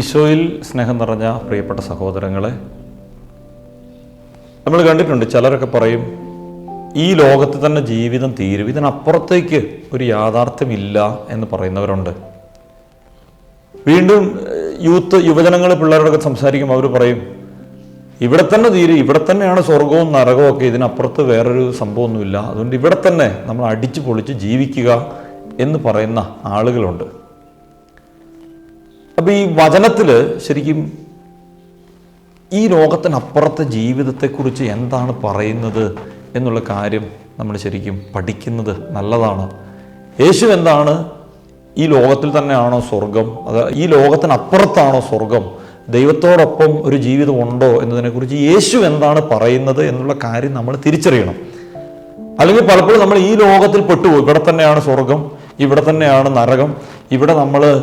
ഈശോയിൽ സ്നേഹം നിറഞ്ഞ പ്രിയപ്പെട്ട സഹോദരങ്ങളെ നമ്മൾ കണ്ടിട്ടുണ്ട് ചിലരൊക്കെ പറയും ഈ ലോകത്ത് തന്നെ ജീവിതം തീരും. ഇതിനപ്പുറത്തേക്ക് ഒരു യാഥാർത്ഥ്യമില്ല എന്ന് പറയുന്നവരുണ്ട്. വീണ്ടും യൂത്ത് യുവജനങ്ങൾ പിള്ളേരോടൊക്കെ സംസാരിക്കുമ്പോൾ അവർ പറയും ഇവിടെ തന്നെ തീരും. ഇവിടെ തന്നെയാണ് സ്വർഗവും നരകവും ഒക്കെ. ഇതിനപ്പുറത്ത് വേറൊരു സംഭവമൊന്നുമില്ല. അതുകൊണ്ട് ഇവിടെ തന്നെ നമ്മൾ അടിച്ചു പൊളിച്ച് ജീവിക്കുക എന്ന് പറയുന്ന ആളുകളുണ്ട്. അപ്പൊ ഈ വചനത്തിൽ ശരിക്കും ഈ ലോകത്തിനപ്പുറത്തെ ജീവിതത്തെക്കുറിച്ച് എന്താണ് പറയുന്നത് എന്നുള്ള കാര്യം നമ്മൾ ശരിക്കും പഠിക്കുന്നത് നല്ലതാണ്. യേശു എന്താണ്? ഈ ലോകത്തിൽ തന്നെയാണോ സ്വർഗം? അത് ഈ ലോകത്തിനപ്പുറത്താണോ സ്വർഗം? ദൈവത്തോടൊപ്പം ഒരു ജീവിതം ഉണ്ടോ എന്നതിനെക്കുറിച്ച് യേശു എന്താണ് പറയുന്നത് എന്നുള്ള കാര്യം നമ്മൾ തിരിച്ചറിയണം. അല്ലെങ്കിൽ പലപ്പോഴും നമ്മൾ ഈ ലോകത്തിൽ പെട്ടുപോകും ഇവിടെ തന്നെയാണ് സ്വർഗം. ഇവിടെ തന്നെയാണ് നരകം. ഇവിടെ നമ്മൾ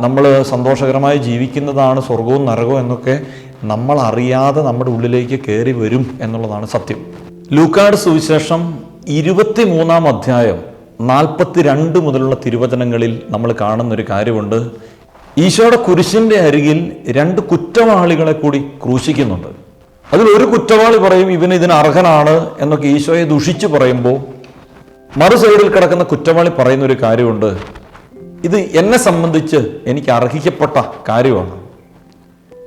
നമ്മൾ സന്തോഷകരമായി ജീവിക്കുന്നതാണ് സ്വർഗവും നരകവും എന്നൊക്കെ നമ്മൾ അറിയാതെ നമ്മുടെ ഉള്ളിലേക്ക് കയറി വരും എന്നുള്ളതാണ് സത്യം. ലൂക്കാട് സുവിശേഷം ഇരുപത്തി മൂന്നാം അധ്യായം നാൽപ്പത്തി രണ്ട് മുതലുള്ള തിരുവചനങ്ങളിൽ നമ്മൾ കാണുന്ന ഒരു കാര്യമുണ്ട്. ഈശോയുടെ കുരിശിന്റെ അരികിൽ രണ്ട് കുറ്റവാളികളെ കൂടി ക്രൂശിക്കുന്നുണ്ട്. അതിൽ ഒരു കുറ്റവാളി പറയും ഇവന് ഇതിന് അർഹനാണ് എന്നൊക്കെ ഈശോയെ ദുഷിച്ചു പറയുമ്പോൾ മറു സൈഡിൽ കിടക്കുന്ന കുറ്റവാളി പറയുന്ന ഒരു കാര്യമുണ്ട്. ഇത് എന്നെ സംബന്ധിച്ച് എനിക്ക് അർഹിക്കപ്പെട്ട കാര്യമാണ്.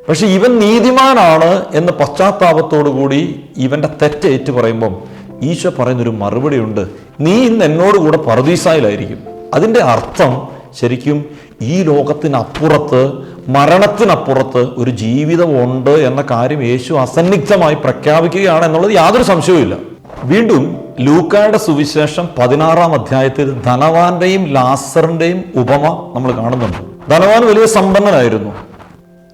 പക്ഷെ ഇവൻ നീതിമാനാണ് എന്ന് പശ്ചാത്താപത്തോടു കൂടി ഇവന്റെ തെറ്റ് ഏറ്റു പറയുമ്പം ഈശോ പറയുന്നൊരു മറുപടിയുണ്ട്. നീ ഇന്ന് എന്നോട് കൂടെ പർദീസായിലായിരിക്കും. അതിന്റെ അർത്ഥം ശരിക്കും ഈ ലോകത്തിനപ്പുറത്ത് മരണത്തിനപ്പുറത്ത് ഒരു ജീവിതമുണ്ട് എന്ന കാര്യം യേശു അസന്നിഗ്ധമായി പ്രഖ്യാപിക്കുകയാണ് എന്നുള്ളത് യാതൊരു സംശയവുമില്ല. വീണ്ടും ലൂക്കായുടെ സുവിശേഷം പതിനാറാം അധ്യായത്തിൽ ധനവാന്റെയും ലാസറിന്റെയും ഉപമ നമ്മൾ കാണുന്നുണ്ട്. ധനവാൻ വലിയ സമ്പന്നനായിരുന്നു.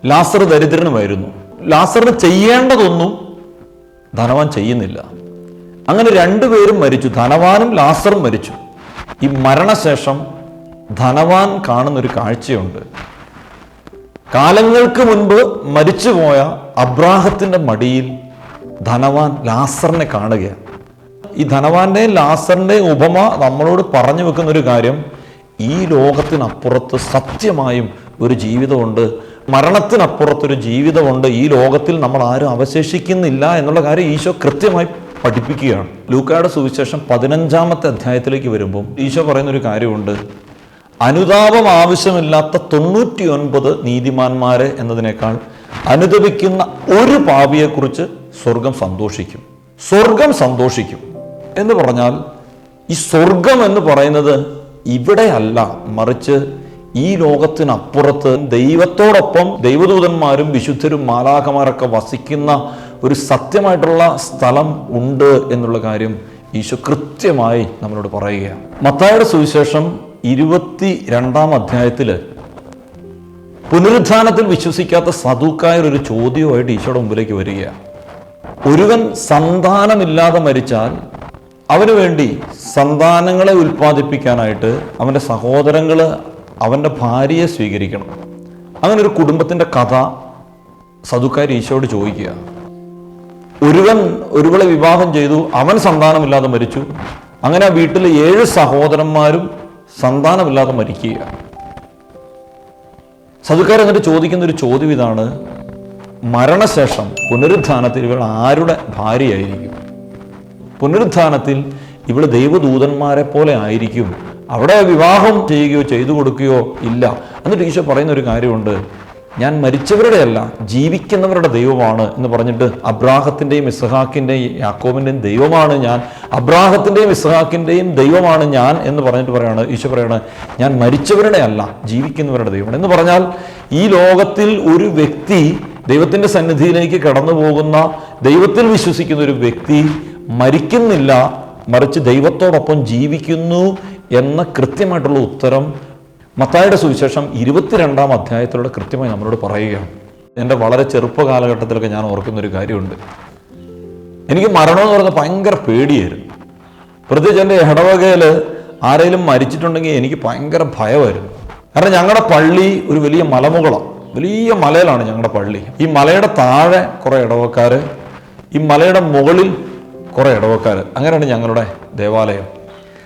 ലാസർ ദരിദ്രനുമായിരുന്നു. ലാസറിന് ചെയ്യേണ്ടതൊന്നും ധനവാൻ ചെയ്യുന്നില്ല. അങ്ങനെ രണ്ടുപേരും മരിച്ചു. ധനവാനും ലാസറും മരിച്ചു. ഈ മരണശേഷം ധനവാൻ കാണുന്നൊരു കാഴ്ചയുണ്ട്. കാലങ്ങൾക്ക് മുൻപ് മരിച്ചുപോയ അബ്രാഹത്തിന്റെ മടിയിൽ ധനവാൻ ലാസറിനെ കാണുകയാണ്. ഈ ധനവാന്റെ ലാസറിന്റെയും ഉപമ നമ്മളോട് പറഞ്ഞു വെക്കുന്ന ഒരു കാര്യം ഈ ലോകത്തിനപ്പുറത്ത് സത്യമായും ഒരു ജീവിതമുണ്ട് മരണത്തിനപ്പുറത്തൊരു ജീവിതമുണ്ട് ഈ ലോകത്തിൽ നമ്മൾ ആരും അവശേഷിക്കുന്നില്ല എന്നുള്ള കാര്യം ഈശോ കൃത്യമായി പഠിപ്പിക്കുകയാണ്. ലൂക്കായുടെ സുവിശേഷം പതിനഞ്ചാമത്തെ അധ്യായത്തിലേക്ക് വരുമ്പോൾ ഈശോ പറയുന്ന ഒരു കാര്യമുണ്ട്. അനുതാപം ആവശ്യമില്ലാത്ത തൊണ്ണൂറ്റി ഒൻപത് നീതിമാന്മാരെ എന്നതിനേക്കാൾ അനുദപിക്കുന്ന ഒരു പാപിയെക്കുറിച്ച് സ്വർഗം സന്തോഷിക്കും. സ്വർഗം സന്തോഷിക്കും. എന്ന് പറഞ്ഞാൽ ഈ സ്വർഗം എന്ന് പറയുന്നത് ഇവിടെയല്ല. മറിച്ച് ഈ ലോകത്തിനപ്പുറത്ത് ദൈവത്തോടൊപ്പം ദൈവദൂതന്മാരും വിശുദ്ധരും മാലാഖമാരൊക്കെ വസിക്കുന്ന ഒരു സത്യമായിട്ടുള്ള സ്ഥലം ഉണ്ട് എന്നുള്ള കാര്യം ഈശോ കൃത്യമായി നമ്മളോട് പറയുകയാണ്. മത്തായുടെ സുവിശേഷം ഇരുപത്തി രണ്ടാം അധ്യായത്തിൽ പുനരുദ്ധാനത്തിൽ വിശ്വസിക്കാത്ത സദൂക്കായ ഒരു ചോദ്യവുമായിട്ട് ഈശോയുടെ മുമ്പിലേക്ക് വരികയാണ്. ഒരുവൻ സന്താനമില്ലാതെ മരിച്ചാൽ അവന് വേണ്ടി സന്താനങ്ങളെ ഉൽപ്പാദിപ്പിക്കാനായിട്ട് അവന്റെ സഹോദരങ്ങൾ അവന്റെ ഭാര്യയെ സ്വീകരിക്കണം. അങ്ങനെ ഒരു കുടുംബത്തിന്റെ കഥ സതുക്കാർ ഈശോയോട് ചോദിക്കുക. ഒരുവൻ ഒരുവളെ വിവാഹം ചെയ്തു അവൻ സന്താനമില്ലാതെ മരിച്ചു. അങ്ങനെ ആ വീട്ടിലെ ഏഴ് സഹോദരന്മാരും സന്താനമില്ലാതെ മരിക്കുക. സതുക്കാർ എന്നിട്ട് ചോദിക്കുന്ന ഒരു ചോദ്യം ഇതാണ്. മരണശേഷം പുനരുദ്ധാനത്തിൽ ഇവൾ ആരുടെ ഭാര്യയായിരിക്കും? പുനരുത്ഥാനത്തിൽ ഇവിടെ ദൈവദൂതന്മാരെ പോലെ ആയിരിക്കും. അവിടെ വിവാഹം ചെയ്യുകയോ ചെയ്തു കൊടുക്കുകയോ ഇല്ല. എന്നിട്ട് ഈശോ പറയുന്ന ഒരു കാര്യമുണ്ട്. ഞാൻ മരിച്ചവരുടെ അല്ല ജീവിക്കുന്നവരുടെ ദൈവമാണ് എന്ന് പറഞ്ഞിട്ട് അബ്രാഹത്തിന്റെയും ഇസ്ഹാക്കിന്റെയും യാക്കോബിന്റെയും ദൈവമാണ് ഞാൻ. അബ്രാഹത്തിന്റെയും ഇസ്ഹാക്കിന്റെയും ദൈവമാണ് ഞാൻ എന്ന് പറഞ്ഞിട്ട് പറയാണ് ഈശോ പറയാണ് ഞാൻ മരിച്ചവരുടെ അല്ല ജീവിക്കുന്നവരുടെ ദൈവമാണ്. എന്ന് പറഞ്ഞാൽ ഈ ലോകത്തിൽ ഒരു വ്യക്തി ദൈവത്തിന്റെ സന്നിധിയിലേക്ക് കടന്നു പോകുന്ന ദൈവത്തിൽ വിശ്വസിക്കുന്ന ഒരു വ്യക്തി മരിക്കുന്നില്ല മറിച്ച് ദൈവത്തോടൊപ്പം ജീവിക്കുന്നു എന്ന കൃത്യമായിട്ടുള്ള ഉത്തരം മത്തായുടെ സുവിശേഷം ഇരുപത്തിരണ്ടാം അധ്യായത്തിലൂടെ കൃത്യമായി നമ്മളോട് പറയുകയാണ്. എന്റെ വളരെ ചെറുപ്പ കാലഘട്ടത്തിലൊക്കെ ഞാൻ ഓർക്കുന്ന ഒരു കാര്യമുണ്ട്. എനിക്ക് മരണം എന്ന് പറഞ്ഞാൽ ഭയങ്കര പേടിയായിരുന്നു. പ്രത്യേകിച്ച് എന്റെ ഇടവകയിൽ ആരെങ്കിലും മരിച്ചിട്ടുണ്ടെങ്കിൽ എനിക്ക് ഭയങ്കര ഭയമായിരുന്നു. കാരണം ഞങ്ങളുടെ പള്ളി ഒരു വലിയ മലമുകളാണ്. വലിയ മലയിലാണ് ഞങ്ങളുടെ പള്ളി. ഈ മലയുടെ താഴെ കുറേ ഇടവക്കാർ ഈ മലയുടെ മുകളിൽ കുറേ ഇടവക്കാർ അങ്ങനെയാണ് ഞങ്ങളുടെ ദേവാലയം.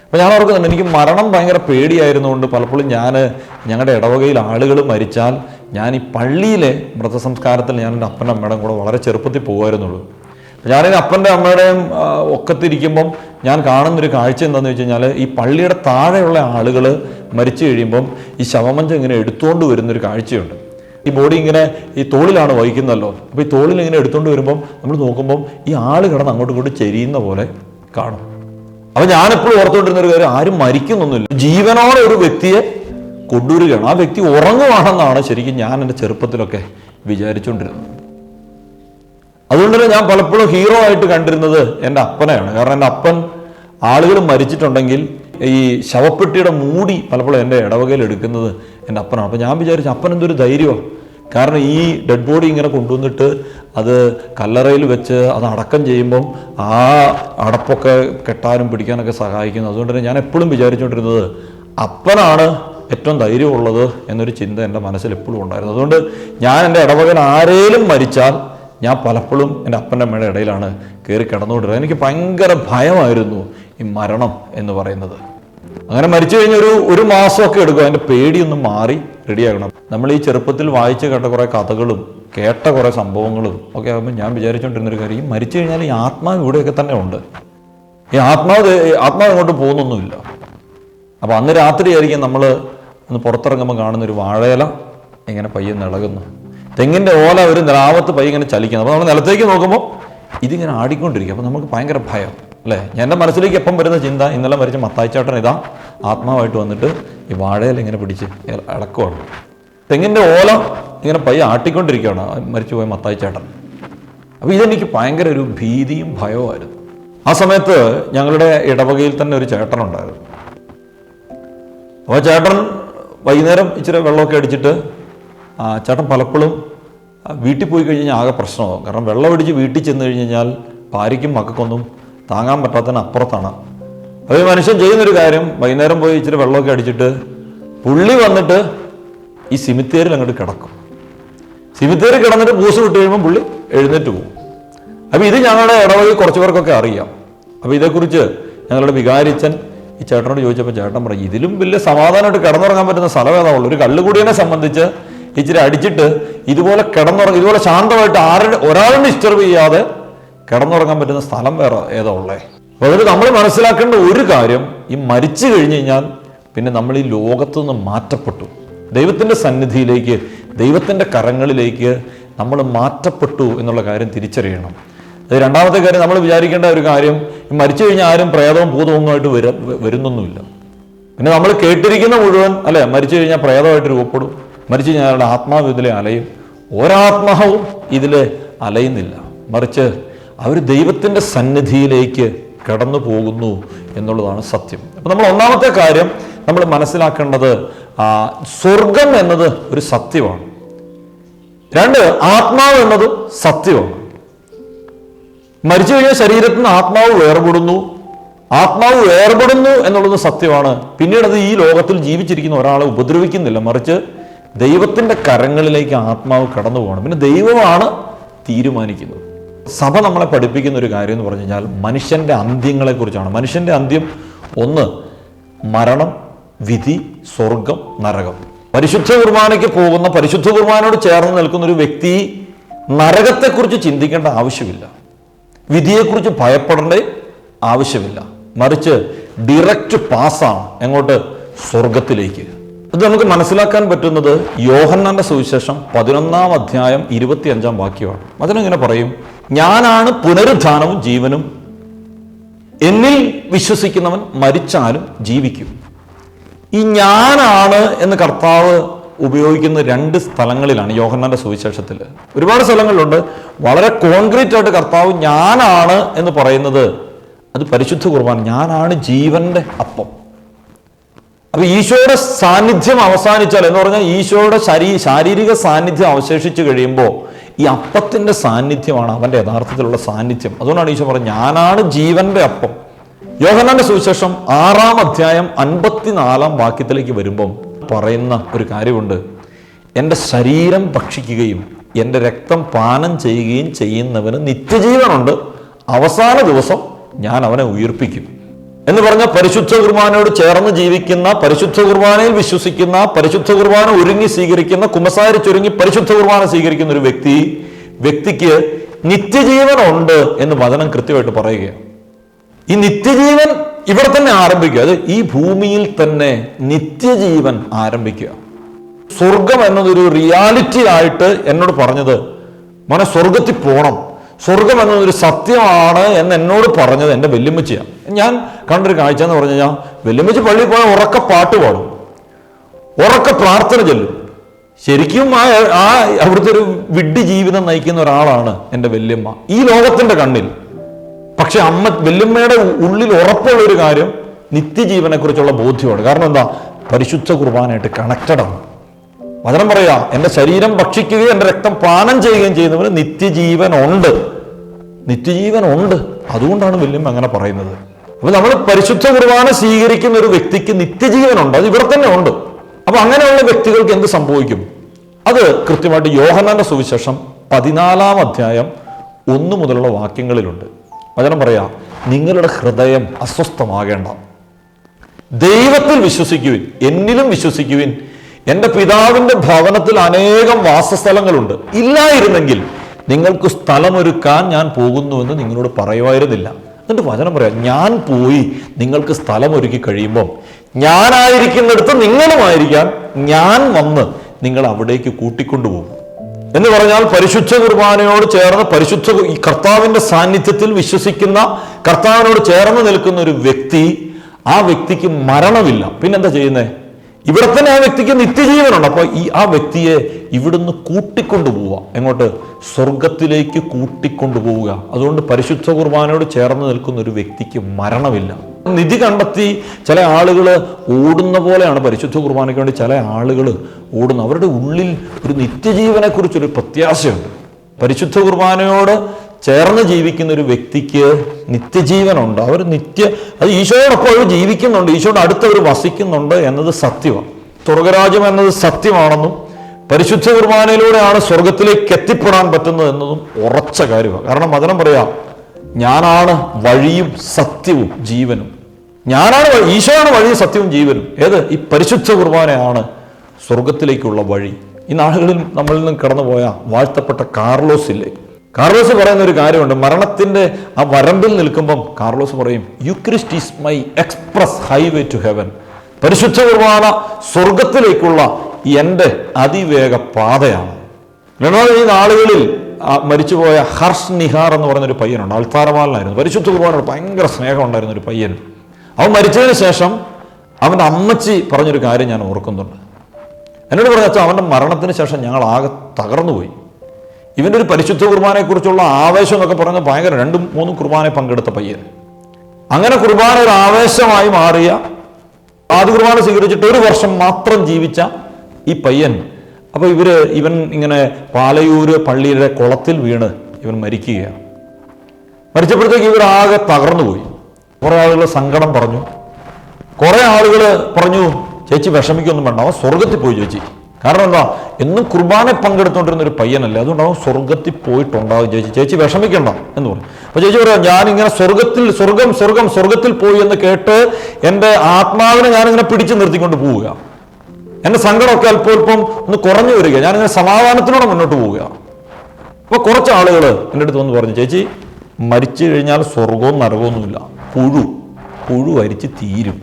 അപ്പോൾ ഞാൻ ഓർക്കുന്നുണ്ട് എനിക്ക് മരണം ഭയങ്കര പേടിയായിരുന്നുകൊണ്ട് പലപ്പോഴും ഞാൻ ഞങ്ങളുടെ ഇടവകയിൽ ആളുകൾ മരിച്ചാൽ ഞാൻ ഈ പള്ളിയിലെ മൃതസംസ്കാരത്തിൽ ഞാൻ എന്റെ അപ്പന്റെ അമ്മയുടെ കൂടെ വളരെ ചെറുപ്പത്തിൽ പോകുമായിരുന്നുള്ളൂ. ഞാനീ അപ്പന്റെ അമ്മയുടെയും ഒക്കത്തിരിക്കുമ്പം ഞാൻ കാണുന്നൊരു കാഴ്ച എന്താണെന്ന് വെച്ച് കഴിഞ്ഞാൽ ഈ പള്ളിയുടെ താഴെയുള്ള ആളുകൾ മരിച്ചു കഴിയുമ്പം ഈ ശവമഞ്ചം ഇങ്ങനെ എടുത്തുകൊണ്ട് വരുന്നൊരു കാഴ്ചയുണ്ട്. ഈ ബോഡി ഇങ്ങനെ ഈ തോളിലാണ് വഹിക്കുന്നല്ലോ. അപ്പോൾ ഈ തോളിൽ ഇങ്ങനെ എടുത്തുകൊണ്ട് വരുമ്പം നമ്മൾ നോക്കുമ്പം ഈ ആൾ കിടന്ന് അങ്ങോട്ടും ഇങ്ങോട്ടും ചെരിയുന്ന പോലെ കാണും. അപ്പം ഞാനെപ്പോഴും ഓർത്തുകൊണ്ടിരുന്ന ഒരു കാര്യം ആരും മരിക്കുന്നൊന്നുമില്ല. ജീവനോടെ ഒരു വ്യക്തിയെ കൊണ്ടുവരികയാണ്. ആ വ്യക്തി ഉറങ്ങുവാണെന്നാണ് ശരിക്കും ഞാൻ എന്റെ ചെറുപ്പത്തിലൊക്കെ വിചാരിച്ചുകൊണ്ടിരുന്നത് അതുകൊണ്ട് തന്നെ ഞാൻ പലപ്പോഴും ഹീറോ ആയിട്ട് കണ്ടിരുന്നത് എന്റെ അപ്പനെയാണ്. കാരണം എന്റെ അപ്പൻ ആളുകൾ മരിച്ചിട്ടുണ്ടെങ്കിൽ ഈ ശവപ്പെട്ടിയുടെ മൂടി പലപ്പോഴും എന്റെ ഇടവകയിൽ എടുക്കുന്നത് എന്റെ അപ്പനാണ്. അപ്പോൾ ഞാൻ വിചാരിച്ചു അപ്പൻ എന്തൊരു ധൈര്യമാണ് കാരണം ഈ ഡെഡ് ബോഡി ഇങ്ങനെ കൊണ്ടുവന്നിട്ട് അത് കല്ലറയിൽ വെച്ച് അത് അടക്കം ചെയ്യുമ്പം ആ അടപ്പൊക്കെ കെട്ടാനും പിടിക്കാനൊക്കെ സഹായിക്കുന്നു. അതുകൊണ്ട് തന്നെ ഞാൻ എപ്പോഴും വിചാരിച്ചുകൊണ്ടിരുന്നത് അപ്പനാണ് ഏറ്റവും ധൈര്യമുള്ളത് എന്നൊരു ചിന്ത എന്റെ മനസ്സിൽ എപ്പോഴും ഉണ്ടായിരുന്നു. അതുകൊണ്ട് ഞാൻ എന്റെ ഇടവകൻ ആരേലും മരിച്ചാൽ ഞാൻ പലപ്പോഴും എന്റെ അപ്പന്റെ അമ്മയുടെ ഇടയിലാണ് കയറി കിടന്നുകൊണ്ടിരുന്നത്. എനിക്ക് ഭയങ്കര ഭയമായിരുന്നു ഈ മരണം എന്ന് പറയുന്നത്. അങ്ങനെ മരിച്ചു കഴിഞ്ഞ ഒരു ഒരു മാസമൊക്കെ എടുക്കും. അതിന്റെ പേടിയൊന്നും മാറി റെഡിയാകണം. നമ്മൾ ഈ ചെറുപ്പത്തിൽ വായിച്ച് കേട്ട കുറേ കഥകളും കേട്ട കുറേ സംഭവങ്ങളും ഒക്കെ ആകുമ്പോൾ ഞാൻ വിചാരിച്ചുകൊണ്ടിരുന്നൊരു കാര്യം മരിച്ചു കഴിഞ്ഞാൽ ഈ ആത്മാവ് ഇവിടെയൊക്കെ തന്നെ ഉണ്ട്. ഈ ആത്മാവ് ആത്മാവ് അങ്ങോട്ട് പോകുന്നൊന്നുമില്ല. അപ്പോൾ അന്ന് രാത്രിയായിരിക്കും നമ്മൾ ഒന്ന് പുറത്തിറങ്ങുമ്പോൾ കാണുന്ന ഒരു വാഴയില ഇങ്ങനെ പയ്യെ നിളകുന്നു. തെങ്ങിന്റെ ഓല ഒരു നിലാവത്ത് പയ്യെ ഇങ്ങനെ ചലിക്കുന്നു. അപ്പോൾ നമ്മൾ നിലത്തേക്ക് നോക്കുമ്പോൾ ഇതിങ്ങനെ ആടിക്കൊണ്ടിരിക്കും. അപ്പോൾ നമുക്ക് ഭയങ്കര ഭയം. അല്ലേ? എന്റെ മനസ്സിലേക്ക് എപ്പം വരുന്ന ചിന്ത ഇന്നലെ മരിച്ച മത്തായിച്ചാട്ടൻ ഇതാ ആത്മാവായിട്ട് വന്നിട്ട് ഈ വാഴയിൽ ഇങ്ങനെ പിടിച്ച് ഇളക്കുവാണ് തെങ്ങിന്റെ ഓല ഇങ്ങനെ പയ്യെ ആട്ടിക്കൊണ്ടിരിക്കുകയാണ് മരിച്ചുപോയ മത്തായിച്ചാട്ടൻ. അപ്പോൾ ഇതെനിക്ക് ഭയങ്കര ഒരു ഭീതിയും ഭയവുമായിരുന്നു. ആ സമയത്ത് ഞങ്ങളുടെ ഇടവകയിൽ തന്നെ ഒരു ചേട്ടനുണ്ടായിരുന്നു. അപ്പോൾ ചേട്ടൻ വൈകുന്നേരം ഇച്ചിരി വെള്ളമൊക്കെ അടിച്ചിട്ട് ചേട്ടൻ പലപ്പോഴും വീട്ടിൽ പോയി കഴിഞ്ഞാൽ ആകെ പ്രശ്നമാകും. കാരണം വെള്ളം അടിച്ച് വീട്ടിൽ ചെന്ന് കഴിഞ്ഞ് കഴിഞ്ഞാൽ ഭാര്യയ്ക്കും മക്കൾക്കൊന്നും താങ്ങാൻ പറ്റാത്തതിന് അപ്പുറത്താണ്. അപ്പോൾ ഈ മനുഷ്യൻ ചെയ്യുന്നൊരു കാര്യം വൈകുന്നേരം പോയി ഇച്ചിരി വെള്ളമൊക്കെ അടിച്ചിട്ട് പുള്ളി വന്നിട്ട് ഈ സിമിത്തേരിൽ അങ്ങോട്ട് കിടക്കും. സിമിത്തേരി കിടന്നിട്ട് പൂസ് വിട്ട് കഴിയുമ്പോൾ പുള്ളി എഴുന്നേറ്റ് പോകും. അപ്പോൾ ഇത് ഞങ്ങളുടെ ഇടവഴി കുറച്ച് പേർക്കൊക്കെ അറിയാം. അപ്പോൾ ഇതേക്കുറിച്ച് ഞങ്ങളുടെ വികാരിച്ചൻ ഈ ചേട്ടനോട് ചോദിച്ചപ്പോൾ ചേട്ടൻ പറഞ്ഞു ഇതിലും വലിയ സമാധാനമായിട്ട് കിടന്നുറങ്ങാൻ പറ്റുന്ന സ്ഥലം ഉള്ളൂ? ഒരു കള്ളുകൂടിയനെ സംബന്ധിച്ച് ഇച്ചിരി അടിച്ചിട്ട് ഇതുപോലെ കിടന്നുറങ്ങി ഇതുപോലെ ശാന്തമായിട്ട് ആരുടെ ഒരാളും ഡിസ്റ്റർബ് ചെയ്യാതെ കിടന്നുറങ്ങാൻ പറ്റുന്ന സ്ഥലം വേറെ ഏതാ ഉള്ളേ? അതിൽ നമ്മൾ മനസ്സിലാക്കേണ്ട ഒരു കാര്യം ഈ മരിച്ചു കഴിഞ്ഞ് കഴിഞ്ഞാൽ പിന്നെ നമ്മൾ ഈ ലോകത്തു നിന്ന് മാറ്റപ്പെട്ടു. ദൈവത്തിന്റെ സന്നിധിയിലേക്ക് ദൈവത്തിന്റെ കരങ്ങളിലേക്ക് നമ്മൾ മാറ്റപ്പെട്ടു എന്നുള്ള കാര്യം തിരിച്ചറിയണം. അത് രണ്ടാമത്തെ കാര്യം നമ്മൾ വിചാരിക്കേണ്ട ഒരു കാര്യം ഈ മരിച്ചു കഴിഞ്ഞാൽ ആരും പ്രേതവും ഭൂതവുമായിട്ട് വര വരുന്നൊന്നുമില്ല. പിന്നെ നമ്മൾ കേട്ടിരിക്കുന്ന മുഴുവൻ അല്ലേ മരിച്ചു കഴിഞ്ഞാൽ പ്രേതമായിട്ട് രൂപപ്പെടും മരിച്ചു കഴിഞ്ഞാൽ അയാളുടെ ആത്മാവ് ഇതിലെ അലയും. ഒരാത്മാവും ഇതിൽ അലയുന്നില്ല. മറിച്ച് അവർ ദൈവത്തിന്റെ സന്നിധിയിലേക്ക് കടന്നു പോകുന്നു എന്നുള്ളതാണ് സത്യം. അപ്പം നമ്മൾ ഒന്നാമത്തെ കാര്യം നമ്മൾ മനസ്സിലാക്കേണ്ടത് സ്വർഗം എന്നത് ഒരു സത്യമാണ്. രണ്ട് ആത്മാവ് എന്നത് സത്യമാണ്. മരിച്ചു കഴിഞ്ഞാൽ ശരീരത്തിൽ നിന്ന് ആത്മാവ് വേർപെടുന്നു. ആത്മാവ് വേർപെടുന്നു എന്നുള്ളത് സത്യമാണ്. പിന്നീട് അത് ഈ ലോകത്തിൽ ജീവിച്ചിരിക്കുന്ന ഒരാളെ ഉപദ്രവിക്കുന്നില്ല. മറിച്ച് ദൈവത്തിന്റെ കരങ്ങളിലേക്ക് ആത്മാവ് കടന്നു പോകണം. പിന്നെ ദൈവമാണ് തീരുമാനിക്കുന്നത്. സഭ നമ്മളെ പഠിപ്പിക്കുന്ന ഒരു കാര്യം എന്ന് പറഞ്ഞു കഴിഞ്ഞാൽ മനുഷ്യന്റെ അന്ത്യങ്ങളെ കുറിച്ചാണ്. മനുഷ്യന്റെ അന്ത്യം ഒന്ന് മരണം വിധി സ്വർഗം നരകം. പരിശുദ്ധ കുർബാനയ്ക്ക് പോകുന്ന പരിശുദ്ധ കുർബാനയോട് ചേർന്ന് നിൽക്കുന്ന ഒരു വ്യക്തി നരകത്തെക്കുറിച്ച് ചിന്തിക്കേണ്ട ആവശ്യമില്ല. വിധിയെക്കുറിച്ച് ഭയപ്പെടേണ്ട ആവശ്യമില്ല. മറിച്ച് ഡിറക്റ്റ് പാസ്സാണ് എങ്ങോട്ട്? സ്വർഗത്തിലേക്ക്. ഇത് നമുക്ക് മനസ്സിലാക്കാൻ പറ്റുന്നത് യോഹന്നാന്റെ സുവിശേഷം പതിനൊന്നാം അധ്യായം ഇരുപത്തിയഞ്ചാം വാക്യമാണ്. അതിനെങ്ങനെ പറയും. ഞാനാണ് പുനരുദ്ധാനവും ജീവനും. എന്നിൽ വിശ്വസിക്കുന്നവൻ മരിച്ചാലും ജീവിക്കും. ഈ ഞാനാണ് എന്ന് കർത്താവ് ഉപയോഗിക്കുന്ന രണ്ട് സ്ഥലങ്ങളിലാണ് യോഹന്നാന്റെ സുവിശേഷത്തിൽ. ഒരുപാട് സ്ഥലങ്ങളിലുണ്ട്. വളരെ കോൺക്രീറ്റ് ആയിട്ട് കർത്താവ് ഞാനാണ് എന്ന് പറയുന്നത് അത് പരിശുദ്ധ കുർബാന ഞാനാണ് ജീവന്റെ അപ്പം. അപ്പൊ ഈശോയുടെ സാന്നിധ്യം അവസാനിച്ചാൽ എന്ന് പറഞ്ഞാൽ ഈശോയുടെ ശരീ ശാരീരിക സാന്നിധ്യം അവശേഷിച്ചു കഴിയുമ്പോൾ ഈ അപ്പത്തിന്റെ സാന്നിധ്യമാണ് അവന്റെ യഥാർത്ഥത്തിലുള്ള സാന്നിധ്യം. അതുകൊണ്ടാണ് ഈശോ പറഞ്ഞത് ഞാനാണ് ജീവന്റെ അപ്പം. യോഹനാന്റെ സുവിശേഷം ആറാം അധ്യായം അൻപത്തിനാലാം വാക്യത്തിലേക്ക് വരുമ്പം പറയുന്ന ഒരു കാര്യമുണ്ട്. എന്റെ ശരീരം ഭക്ഷിക്കുകയും എന്റെ രക്തം പാനം ചെയ്യുകയും ചെയ്യുന്നവന് നിത്യജീവനുണ്ട്. അവസാന ദിവസം ഞാൻ അവനെ ഉയർപ്പിക്കും. എന്ന് പറഞ്ഞ പരിശുദ്ധ കുർബാനയോട് ചേർന്ന് ജീവിക്കുന്ന പരിശുദ്ധ കുർബാനയിൽ വിശ്വസിക്കുന്ന പരിശുദ്ധ കുർബാന ഒരുങ്ങി സ്വീകരിക്കുന്ന കുമ്പസാരിച്ചൊരുങ്ങി പരിശുദ്ധ കുർബാന സ്വീകരിക്കുന്ന ഒരു വ്യക്തി വ്യക്തിക്ക് നിത്യജീവൻ ഉണ്ട് എന്ന് വചനം കൃത്യമായിട്ട് പറയുകയാണ്. ഈ നിത്യജീവൻ ഇവിടെ തന്നെ ആരംഭിക്കുക. അത് ഈ ഭൂമിയിൽ തന്നെ നിത്യജീവൻ ആരംഭിക്കുക. സ്വർഗം എന്നതൊരു റിയാലിറ്റി ആയിട്ട് എന്നോട് പറഞ്ഞത് മോനെ സ്വർഗത്തിൽ പോണം. സ്വർഗം എന്നതൊരു സത്യമാണ് എന്ന് എന്നോട് പറഞ്ഞത് എന്റെ വെല്ലുമ്മച്ചിയാണ് ഞാൻ കണ്ടൊരു കാഴ്ച എന്ന് പറഞ്ഞു കഴിഞ്ഞാൽ വെല്ലുമ്മച്ചി പള്ളിയിൽ പോയാൽ ഉറക്ക പാട്ട് പാടും. ഉറക്ക പ്രാർത്ഥന ചൊല്ലും. ശരിക്കും ആ ആ അവിടുത്തെ ഒരു വിഡ്ഢി ജീവിതം നയിക്കുന്ന ഒരാളാണ് എന്റെ വല്യമ്മ ഈ ലോകത്തിന്റെ കണ്ണിൽ. പക്ഷെ അമ്മ വല്യമ്മയുടെ ഉള്ളിൽ ഉറപ്പുള്ള ഒരു കാര്യം നിത്യജീവനെക്കുറിച്ചുള്ള ബോധ്യമാണ്. കാരണം എന്താ? പരിശുദ്ധ കുർബാനായിട്ട് കണക്റ്റഡ് ആണ്. വചനം പറയാ എന്റെ ശരീരം ഭക്ഷിക്കുകയും എന്റെ രക്തം പാനം ചെയ്യുകയും ചെയ്യുന്നവന് നിത്യജീവൻ ഉണ്ട് നിത്യജീവൻ ഉണ്ട് അതുകൊണ്ടാണ് വല്യമ്മ അങ്ങനെ പറയുന്നത്. അപ്പൊ നമ്മൾ പരിശുദ്ധ കുർബാന സ്വീകരിക്കുന്ന ഒരു വ്യക്തിക്ക് നിത്യജീവൻ ഉണ്ട് അത് ഇവിടെ തന്നെ ഉണ്ട്. അപ്പൊ അങ്ങനെയുള്ള വ്യക്തികൾക്ക് എന്ത് സംഭവിക്കും? അത് കൃത്യമായിട്ട് യോഹന്നാന്റെ സുവിശേഷം പതിനാലാം അധ്യായം ഒന്നു മുതലുള്ള വാക്യങ്ങളിലുണ്ട്. വചനം പറയാ നിങ്ങളുടെ ഹൃദയം അസ്വസ്ഥമാകേണ്ട. ദൈവത്തിൽ വിശ്വസിക്കുവിൻ എന്നിലും വിശ്വസിക്കുവിൻ എന്റെ പിതാവിന്റെ ഭവനത്തിൽ അനേകം വാസസ്ഥലങ്ങളുണ്ട്. ഇല്ലായിരുന്നെങ്കിൽ നിങ്ങൾക്ക് സ്ഥലമൊരുക്കാൻ ഞാൻ പോകുന്നുവെന്ന് നിങ്ങളോട് പറയുമായിരുന്നില്ല. എന്നിട്ട് വചനം പറയാം ഞാൻ പോയി നിങ്ങൾക്ക് സ്ഥലമൊരുക്കി കഴിയുമ്പം ഞാനായിരിക്കുന്നിടത്ത് നിങ്ങളുമായിരിക്കാൻ ഞാൻ വന്ന് നിങ്ങൾ അവിടേക്ക് കൂട്ടിക്കൊണ്ടുപോകും. എന്ന് പറഞ്ഞാൽ പരിശുദ്ധ കുർബാനയോട് ചേർന്ന് പരിശുദ്ധ ഈ കർത്താവിന്റെ സാന്നിധ്യത്തിൽ വിശ്വസിക്കുന്ന കർത്താവിനോട് ചേർന്ന് നിൽക്കുന്ന ഒരു വ്യക്തി ആ വ്യക്തിക്ക് മരണമില്ല. പിന്നെന്താ ചെയ്യുന്നത് ഇവിടെ തന്നെ ആ വ്യക്തിക്ക് നിത്യജീവനുണ്ട്. അപ്പോൾ ഈ ആ വ്യക്തിയെ ഇവിടുന്ന് കൂട്ടിക്കൊണ്ടു പോവുക എങ്ങോട്ട്? സ്വർഗത്തിലേക്ക് കൂട്ടിക്കൊണ്ടു പോവുക അതുകൊണ്ട് പരിശുദ്ധ കുർബാനയോട് ചേർന്ന് നിൽക്കുന്ന ഒരു വ്യക്തിക്ക് മരണമില്ല. നിധി കണ്ടെത്തി ചില ആളുകൾ ഓടുന്ന പോലെയാണ് പരിശുദ്ധ കുർബാനയ്ക്ക് വേണ്ടി ചില ആളുകൾ ഓടുന്നത്. അവരുടെ ഉള്ളിൽ ഒരു നിത്യജീവനെ കുറിച്ചൊരു പ്രത്യാശയുണ്ട്. പരിശുദ്ധ കുർബാനയോട് ചേർന്ന് ജീവിക്കുന്ന ഒരു വ്യക്തിക്ക് നിത്യജീവനുണ്ട്. അവർ നിത്യ അത് ഈശോയോടൊപ്പം അവർ ജീവിക്കുന്നുണ്ട്. ഈശോയുടെ അടുത്ത് അവർ വസിക്കുന്നുണ്ട് എന്നത് സത്യമാണ് സ്വർഗരാജ്യം എന്നത് സത്യമാണെന്നും പരിശുദ്ധ കുർബാനയിലൂടെയാണ് സ്വർഗത്തിലേക്ക് എത്തിപ്പെടാൻ പറ്റുന്നത് എന്നതും ഉറച്ച കാര്യമാണ് കാരണം മതനം പറയാം ഞാനാണ് വഴിയും സത്യവും ജീവനും. ഞാനാണ് ഈശോയാണ് വഴിയും സത്യവും ജീവനും. ഏത്? ഈ പരിശുദ്ധ കുർബാനയാണ് സ്വർഗത്തിലേക്കുള്ള വഴി. ഈ നാളുകളിൽ നമ്മളിൽ നിന്നും കടന്നുപോയ വാഴ്ത്തപ്പെട്ട കാർലോസ് ഇല്ലേ കാർലോസ് പറയുന്ന ഒരു കാര്യമുണ്ട്. മരണത്തിന്റെ ആ വരമ്പിൽ നിൽക്കുമ്പം കാർലോസ് പറയും Eucharist is my express highway to heaven പരിശുദ്ധ കുർബാന സ്വർഗത്തിലേക്കുള്ള എന്റെ അതിവേഗ പാതയാണ്. രണ്ടാമത് ഈ നാളുകളിൽ മരിച്ചുപോയ ഹർഷ് നിഹാർ എന്ന് പറയുന്ന ഒരു പയ്യനുണ്ട്. അൾത്താരമാലിനായിരുന്നു പരിശുദ്ധ കുർബാനോട് ഭയങ്കര സ്നേഹം ഉണ്ടായിരുന്ന ഒരു പയ്യൻ. അവൻ മരിച്ചതിന് ശേഷം അവന്റെ അമ്മച്ചി പറഞ്ഞൊരു കാര്യം ഞാൻ ഓർക്കുന്നുണ്ട്. എന്നോട് പറഞ്ഞാൽ അവന്റെ മരണത്തിന് ശേഷം ഞങ്ങൾ ആകെ തകർന്നുപോയി. ഇവന്റെ ഒരു പരിശുദ്ധ കുർബാനയെക്കുറിച്ചുള്ള ആവേശം എന്നൊക്കെ പറഞ്ഞ ഭയങ്കര രണ്ടും മൂന്നും കുർബാന പങ്കെടുത്ത പയ്യൻ. അങ്ങനെ കുർബാന ഒരു ആവേശമായി മാറിയ ആദ്യ കുർബാന സ്വീകരിച്ചിട്ട് ഒരു വർഷം മാത്രം ജീവിച്ച ഈ പയ്യൻ. അപ്പൊ ഇവർ ഇവൻ ഇങ്ങനെ പാലയൂര് പള്ളിയുടെ കുളത്തിൽ വീണ് ഇവൻ മരിക്കുകയാണ്. മരിച്ചപ്പോഴത്തേക്ക് ഇവർ ആകെ തകർന്നുപോയി കുറെ ആളുകൾ സങ്കടം പറഞ്ഞു. കുറെ ആളുകൾ പറഞ്ഞു ചേച്ചി വിഷമിക്കൊന്നും വേണ്ട അവൻ സ്വർഗത്തിൽ പോയി ചേച്ചി. കാരണം എന്താ? എന്നും കുർബാന പങ്കെടുത്തുകൊണ്ടിരുന്ന ഒരു പയ്യനല്ലേ? അതുകൊണ്ടാവും സ്വർഗത്തിൽ പോയിട്ടുണ്ടാവും ചേച്ചി. ചേച്ചി വിഷമിക്കണ്ട എന്ന് പറഞ്ഞു. അപ്പൊ ചേച്ചി പറയാം ഞാൻ ഇങ്ങനെ സ്വർഗത്തിൽ സ്വർഗം സ്വർഗം സ്വർഗത്തിൽ പോയി എന്ന് കേട്ട് എന്റെ ആത്മാവിനെ ഞാനിങ്ങനെ പിടിച്ചു നിർത്തിക്കൊണ്ട് പോവുക. എന്റെ സങ്കടമൊക്കെ അല്പം അല്പം ഒന്ന് കുറഞ്ഞു വരിക. ഞാനിങ്ങനെ സമാധാനത്തിനോടെ മുന്നോട്ട് പോവുക. അപ്പോൾ കുറച്ച് ആളുകൾ എന്റെ അടുത്ത് വന്ന് പറഞ്ഞു ചേച്ചി മരിച്ചു കഴിഞ്ഞാൽ സ്വർഗവും നരകമൊന്നുമില്ല പുഴു പുഴു അരിച്ച് തീരും.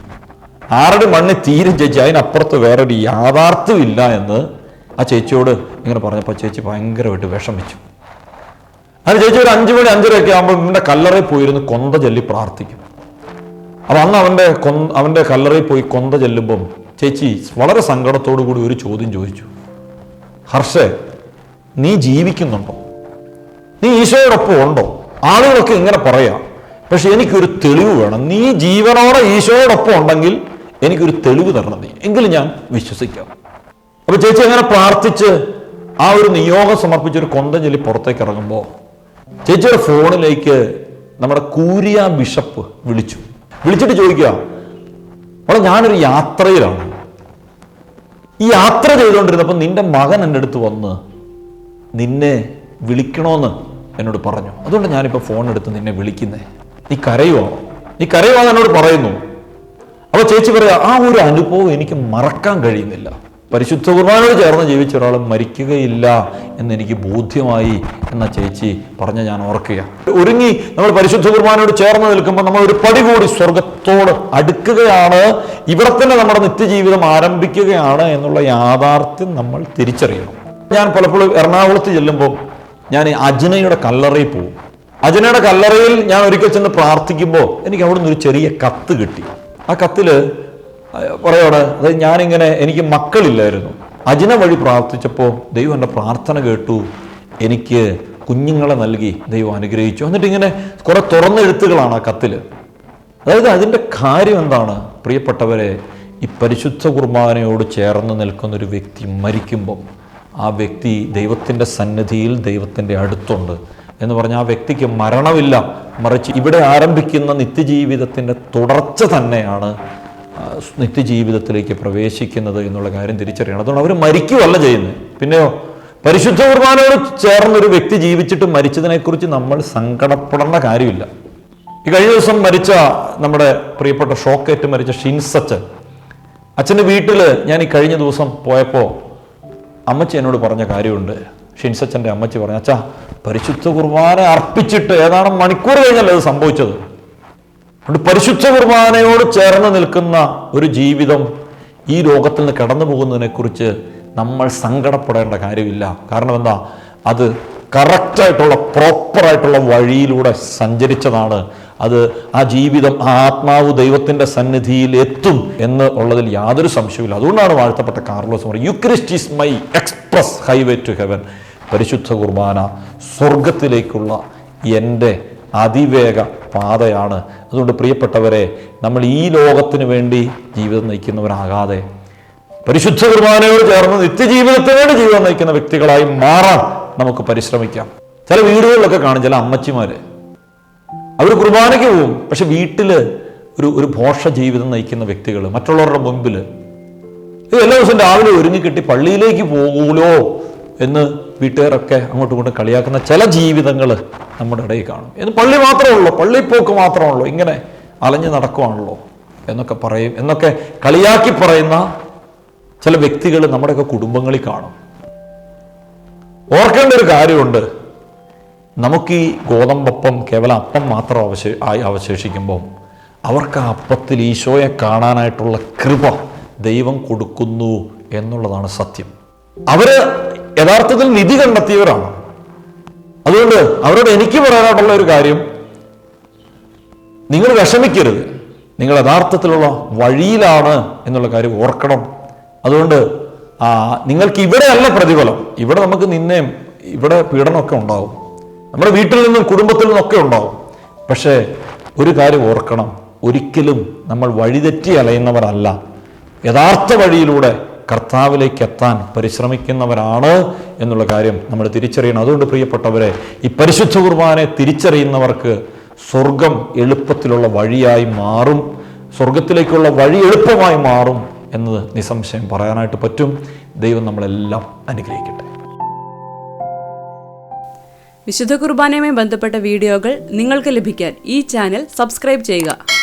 ആരുടെ മണ്ണ് തീരും ചേച്ചി അതിനപ്പുറത്ത് വേറൊരു യാഥാർത്ഥ്യമില്ല എന്ന് ആ ചേച്ചിയോട് ഇങ്ങനെ പറഞ്ഞപ്പോൾ ചേച്ചി ഭയങ്കരമായിട്ട് വിഷമിച്ചു. അത് ചേച്ചി ഒരു അഞ്ചു മണി അഞ്ചരയൊക്കെ ആകുമ്പോൾ ഇവന്റെ കല്ലറയിൽ പോയിരുന്ന് കൊന്ത ചൊല്ലി പ്രാർത്ഥിക്കും. അപ്പം അന്ന് അവന്റെ കൊ അവന്റെ കല്ലറയിൽ പോയി കൊന്ത ചെല്ലുമ്പം ചേച്ചി വളരെ സങ്കടത്തോടു കൂടി ഒരു ചോദ്യം ചോദിച്ചു. ഹർഷേ നീ ജീവിക്കുന്നുണ്ടോ? നീ ഈശോയോടൊപ്പം ഉണ്ടോ? ആളുകളൊക്കെ ഇങ്ങനെ പറയാം. പക്ഷെ എനിക്കൊരു തെളിവ് വേണം. നീ ജീവനോടെ ഈശോയോടൊപ്പം ഉണ്ടെങ്കിൽ എനിക്കൊരു തെളിവ് തരണം നീ. എങ്കിലും ഞാൻ വിശ്വസിക്കാം. അപ്പൊ ചേച്ചി അങ്ങനെ പ്രാർത്ഥിച്ച് ആ ഒരു നിയോഗം സമർപ്പിച്ച് ഒരു ചൊല്ലി പുറത്തേക്ക് ഇറങ്ങുമ്പോൾ ചേച്ചിയുടെ ഫോണിലേക്ക് നമ്മുടെ കൂരിയ ബിഷപ്പ് വിളിച്ചു. വിളിച്ചിട്ട് ചോദിക്കുക അവിടെ ഞാനൊരു യാത്രയിലാണ്. ഈ യാത്ര ചെയ്തുകൊണ്ടിരുന്നപ്പോൾ നിന്റെ മകൻ എന്റെ അടുത്ത് വന്ന് നിന്നെ വിളിക്കണമെന്ന് എന്നോട് പറഞ്ഞു. അതുകൊണ്ട് ഞാനിപ്പോൾ ഫോൺ എടുത്ത് നിന്നെ വിളിക്കുന്നേ. നീ കരയുമോ നീ കരയുവാന്ന് എന്നോട് പറയുന്നു. അപ്പോൾ ചേച്ചി പറയാ ആ ഒരു അനുഭവം എനിക്ക് മറക്കാൻ കഴിയുന്നില്ല. പരിശുദ്ധ കുർബാനോട് ചേർന്ന് ജീവിച്ച ഒരാൾ മരിക്കുകയില്ല എന്ന് എനിക്ക് ബോധ്യമായി എന്ന ചേച്ചി പറഞ്ഞ ഞാൻ ഓർക്കുക. ഒരുങ്ങി നമ്മൾ പരിശുദ്ധ കുർബാനോട് ചേർന്ന് നിൽക്കുമ്പോൾ നമ്മൾ ഒരു പടി കൂടി സ്വർഗത്തോട് അടുക്കുകയാണ്. ഇവിടെ തന്നെ നമ്മുടെ നിത്യജീവിതം ആരംഭിക്കുകയാണ് എന്നുള്ള യാഥാർത്ഥ്യം നമ്മൾ തിരിച്ചറിയണം. ഞാൻ പലപ്പോഴും എറണാകുളത്ത് ചെല്ലുമ്പോൾ ഞാൻ അജ്നയുടെ കല്ലറയിൽ പോകും. അജനയുടെ കല്ലറയിൽ ഞാൻ ഒരിക്കൽ ചെന്ന് പ്രാർത്ഥിക്കുമ്പോൾ എനിക്ക് അവിടെ നിന്ന് ഒരു ചെറിയ കത്ത് കിട്ടി. ആ കത്തിൽ പറയോടെ അതായത് ഞാനിങ്ങനെ എനിക്ക് മക്കളില്ലായിരുന്നു. അജിന വഴി പ്രാർത്ഥിച്ചപ്പോൾ ദൈവം എന്റെ പ്രാർത്ഥന കേട്ടു. എനിക്ക് കുഞ്ഞുങ്ങളെ നൽകി ദൈവം അനുഗ്രഹിച്ചു. എന്നിട്ട് ഇങ്ങനെ കുറെ തുറന്നെഴുത്തുകളാണ് ആ കത്തിൽ അതായത് അതിന്റെ കാര്യം എന്താണ്? പ്രിയപ്പെട്ടവരെ ഈ പരിശുദ്ധ കുർബാനയോട് ചേർന്ന് നിൽക്കുന്ന ഒരു വ്യക്തി മരിക്കുമ്പം ആ വ്യക്തി ദൈവത്തിന്റെ സന്നിധിയിൽ ദൈവത്തിന്റെ അടുത്തുണ്ട്. എന്ന് പറഞ്ഞാൽ ആ വ്യക്തിക്ക് മരണമില്ല. മറിച്ച് ഇവിടെ ആരംഭിക്കുന്ന നിത്യജീവിതത്തിന്റെ തുടർച്ച തന്നെയാണ് നിത്യജീവിതത്തിലേക്ക് പ്രവേശിക്കുന്നത് എന്നുള്ള കാര്യം തിരിച്ചറിയണം. അതുകൊണ്ട് അവർ മരിക്കുകയല്ല ചെയ്യുന്നത്. പിന്നെയോ പരിശുദ്ധ കുർബാനയോട് ചേർന്നൊരു വ്യക്തി ജീവിച്ചിട്ട് മരിച്ചതിനെക്കുറിച്ച് നമ്മൾ സങ്കടപ്പെടേണ്ട കാര്യമില്ല. ഈ കഴിഞ്ഞ ദിവസം മരിച്ച നമ്മുടെ പ്രിയപ്പെട്ട ഷോക്കേറ്റ് മരിച്ച ഷിൻസച്ചൻ അച്ഛന്റെ വീട്ടിൽ ഞാൻ ഈ കഴിഞ്ഞ ദിവസം പോയപ്പോൾ അമ്മച്ചി എന്നോട് പറഞ്ഞ കാര്യമുണ്ട്. ഷിൻസച്ചന്റെ അമ്മച്ചി പറഞ്ഞു അച്ഛാ പരിശുദ്ധ കുർബാന അർപ്പിച്ചിട്ട് ഏതാണ് മണിക്കൂർ കഴിഞ്ഞല്ലേ അത് സംഭവിച്ചത്? അതുകൊണ്ട് പരിശുദ്ധ കുർബാനയോട് ചേർന്ന് നിൽക്കുന്ന ഒരു ജീവിതം ഈ ലോകത്തിൽ നിന്ന് കടന്നു പോകുന്നതിനെക്കുറിച്ച് നമ്മൾ സങ്കടപ്പെടേണ്ട കാര്യമില്ല. കാരണം എന്താ? അത് കറക്റ്റായിട്ടുള്ള പ്രോപ്പറായിട്ടുള്ള വഴിയിലൂടെ സഞ്ചരിച്ചതാണ്. അത് ആ ജീവിതം ആ ആത്മാവ് ദൈവത്തിന്റെ സന്നിധിയിൽ എത്തും എന്ന് ഉള്ളതിൽ യാതൊരു സംശയമില്ല അതുകൊണ്ടാണ് വാഴ്ത്തപ്പെട്ട കാർലോസ് പറയുന്നത് Eucharist is my express highway to heaven പരിശുദ്ധ കുർബാന സ്വർഗത്തിലേക്കുള്ള എന്റെ അതിവേഗ പാതയാണ്. അതുകൊണ്ട് പ്രിയപ്പെട്ടവരെ നമ്മൾ ഈ ലോകത്തിന് വേണ്ടി ജീവിതം നയിക്കുന്നവരാകാതെ പരിശുദ്ധ കുർബാനയോട് ചേർന്ന് നിത്യജീവിതത്തിന് വേണ്ടി ജീവിതം നയിക്കുന്ന വ്യക്തികളായി മാറാൻ നമുക്ക് പരിശ്രമിക്കാം. ചില വീടുകളിലൊക്കെ കാണും ചില അമ്മച്ചിമാര്. അവർ കുർബാനയ്ക്ക് പോകും പക്ഷെ വീട്ടിൽ ഒരു ഒരു ഭോഷ ജീവിതം നയിക്കുന്ന വ്യക്തികൾ മറ്റുള്ളവരുടെ മുമ്പിൽ ഇത് എല്ലാ ദിവസവും രാവിലെ ഒരുങ്ങി കിട്ടി പള്ളിയിലേക്ക് പോകൂലോ എന്ന് വീട്ടുകാരൊക്കെ അങ്ങോട്ടും ഇങ്ങോട്ടും കളിയാക്കുന്ന ചില ജീവിതങ്ങൾ നമ്മുടെ ഇടയിൽ കാണും. എന്ന് പള്ളി മാത്രമേ ഉള്ളൂ പള്ളിപ്പോക്ക് മാത്രമേ ഉള്ളൂ ഇങ്ങനെ അലഞ്ഞു നടക്കുവാണല്ലോ എന്നൊക്കെ പറയും എന്നൊക്കെ കളിയാക്കി പറയുന്ന ചില വ്യക്തികൾ നമ്മുടെയൊക്കെ കുടുംബങ്ങളിൽ കാണും. ഓർക്കേണ്ട ഒരു കാര്യമുണ്ട് നമുക്ക് ഈ ഗോതമ്പപ്പം കേവലം അപ്പം മാത്രം അവശേ ആയി അവശേഷിക്കുമ്പോൾ അവർക്ക് ആ അപ്പത്തിൽ ഈശോയെ കാണാനായിട്ടുള്ള കൃപ ദൈവം കൊടുക്കുന്നു എന്നുള്ളതാണ് സത്യം. അവർ യഥാർത്ഥത്തിൽ നിധി കണ്ടെത്തിയവരാണ്. അതുകൊണ്ട് അവരോട് എനിക്ക് പറയാനായിട്ടുള്ള ഒരു കാര്യം നിങ്ങൾ വിഷമിക്കരുത്. നിങ്ങൾ യഥാർത്ഥത്തിലുള്ള വഴിയിലാണ് എന്നുള്ള കാര്യം ഓർക്കണം. അതുകൊണ്ട് നിങ്ങൾക്ക് ഇവിടെയല്ല പ്രതിഫലം. ഇവിടെ നമുക്ക് നിന്നെയും ഇവിടെ പീഡനമൊക്കെ ഉണ്ടാവും. നമ്മുടെ വീട്ടിൽ നിന്നും കുടുംബത്തിൽ നിന്നൊക്കെ ഉണ്ടാവും. പക്ഷേ ഒരു കാര്യം ഓർക്കണം. ഒരിക്കലും നമ്മൾ വഴിതെറ്റി അലയുന്നവരല്ല. യഥാർത്ഥ വഴിയിലൂടെ കർത്താവിലേക്ക് എത്താൻ പരിശ്രമിക്കുന്നവരാണ് എന്നുള്ള കാര്യം നമ്മൾ തിരിച്ചറിയണം. അതുകൊണ്ട് പ്രിയപ്പെട്ടവരെ ഈ പരിശുദ്ധ കുർബാനെ തിരിച്ചറിയുന്നവർക്ക് സ്വർഗം എളുപ്പത്തിലുള്ള വഴിയായി മാറും. സ്വർഗത്തിലേക്കുള്ള വഴി എളുപ്പമായി മാറും എന്നത് നിസ്സംശയം പറയാനായിട്ട് പറ്റും. ദൈവം നമ്മളെല്ലാം അനുഗ്രഹിക്കട്ടെ. വിശുദ്ധ കുർബാനയുമായി ബന്ധപ്പെട്ട വീഡിയോകൾ നിങ്ങൾക്ക് ലഭിക്കാൻ ഈ ചാനൽ സബ്സ്ക്രൈബ് ചെയ്യുക.